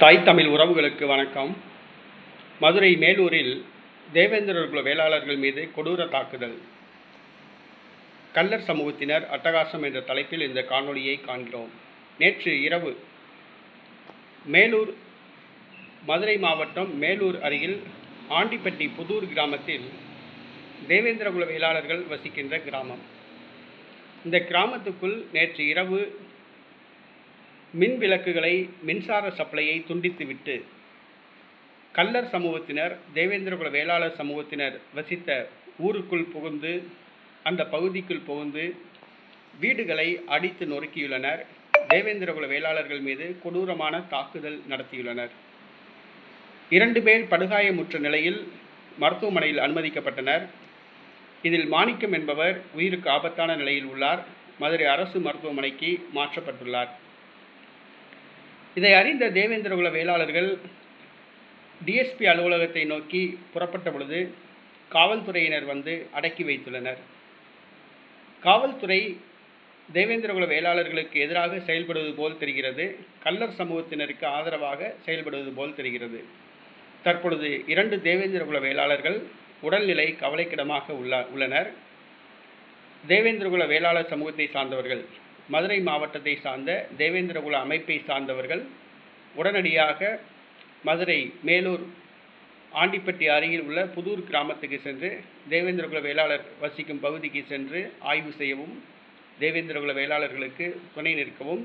தாய் தமிழ் உறவுகளுக்கு வணக்கம். மதுரை மேலூரில் தேவேந்திரர் குல வேளாளர்கள் மீது கொடூர தாக்குதல். கல்லர் சமூகத்தினர் அட்டகாசம் என்ற தலைப்பில் இந்த காணொளியை காண்கிறோம். நேற்று இரவு மேலூர் மதுரை மாவட்டம் மேலூர் அருகில் ஆண்டிப்பட்டி புதூர் கிராமத்தில் தேவேந்திரகுல வேளாளர்கள் வசிக்கின்ற கிராமம். இந்த கிராமத்துக்குள் நேற்று இரவு மின் விளக்குகளை மின்சார சப்ளையை துண்டித்துவிட்டு கள்ளர் சமூகத்தினர் தேவேந்திரகுல வேளாளர் சமூகத்தினர் வசித்த ஊருக்குள் புகுந்து அந்த பகுதிக்குள் புகுந்து வீடுகளை அடித்து நொறுக்கியுள்ளனர். தேவேந்திரகுல வேளாளர்கள் மீது கொடூரமான தாக்குதல் நடத்தியுள்ளனர். இரண்டு பேர் படுகாயமுற்ற நிலையில் மருத்துவமனையில் அனுமதிக்கப்பட்டனர். இதில் மாணிக்கம் என்பவர் உயிருக்கு ஆபத்தான நிலையில் உள்ளார். மதுரை அரசு மருத்துவமனைக்கு மாற்றப்பட்டுள்ளார். இதை அறிந்த தேவேந்திரகுல வேளாளர்கள் டிஎஸ்பி அலுவலகத்தை நோக்கி புறப்பட்ட பொழுது காவல்துறையினர் வந்து அடக்கி வைத்துள்ளனர். காவல்துறை தேவேந்திரகுல வேளாளர்களுக்கு எதிராக செயல்படுவது போல் தெரிகிறது. கள்ளர் சமூகத்தினருக்கு ஆதரவாக செயல்படுவது போல் தெரிகிறது. தற்பொழுது இரண்டு தேவேந்திரகுல வேளாளர்கள் உடல்நிலை கவலைக்கிடமாக உள்ள உள்ளனர். தேவேந்திரகுல வேளாளர் சமூகத்தை சார்ந்தவர்கள் மதுரை மாவட்டத்தை சார்ந்த தேவேந்திரகுல அமைப்பை சார்ந்தவர்கள் உடனடியாக மதுரை மேலூர் ஆண்டிப்பட்டி அருகில் உள்ள புதூர் கிராமத்துக்கு சென்று தேவேந்திரகுல வேளாளர் வசிக்கும் பகுதிக்கு சென்று ஆய்வு செய்யவும் தேவேந்திரகுல வேளாளர்களுக்கு துணை நிற்கவும்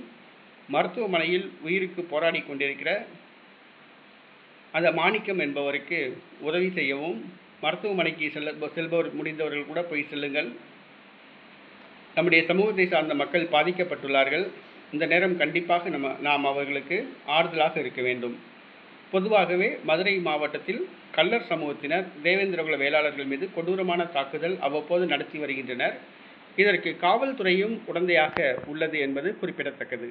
மருத்துவமனையில் உயிருக்கு போராடி கொண்டிருக்கிற அந்த மாணிக்கம் என்பவருக்கு உதவி செய்யவும் மருத்துவமனைக்கு செல்ல செல்பவர் முடிந்தவர்கள் கூட போய் செல்லுங்கள். நம்முடைய சமூகத்தை சார்ந்த மக்கள் பாதிக்கப்பட்டுள்ளார்கள். இந்த நேரம் கண்டிப்பாக நம்ம நாம் அவர்களுக்கு ஆறுதலாக இருக்க வேண்டும். பொதுவாகவே மதுரை மாவட்டத்தில் கல்லர் சமூகத்தினர் தேவேந்திரகுல வேளாளர்கள் மீது கொடூரமான தாக்குதல் அவ்வப்போது நடத்தி வருகின்றனர். இதற்கு காவல்துறையும் உடந்தையாக உள்ளது என்பது குறிப்பிடத்தக்கது.